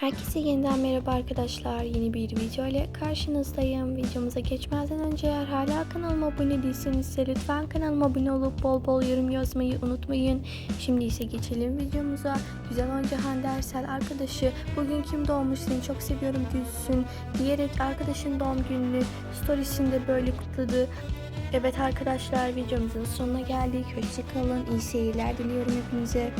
Herkese yeniden merhaba arkadaşlar. Yeni bir video ile karşınızdayım. Videomuza geçmeden önce eğer hala kanalıma abone değilseniz ise lütfen kanalıma abone olup bol bol yorum yazmayı unutmayın. Şimdi ise geçelim videomuza. Güzel oyuncu Hande Ersel arkadaşı bugün kim doğmuş seni çok seviyorum gülsün diyerek arkadaşın doğum gününü storiesinde böyle kutladı. Evet arkadaşlar videomuzun sonuna geldik. Hoşçakalın. İyi seyirler diliyorum hepinize.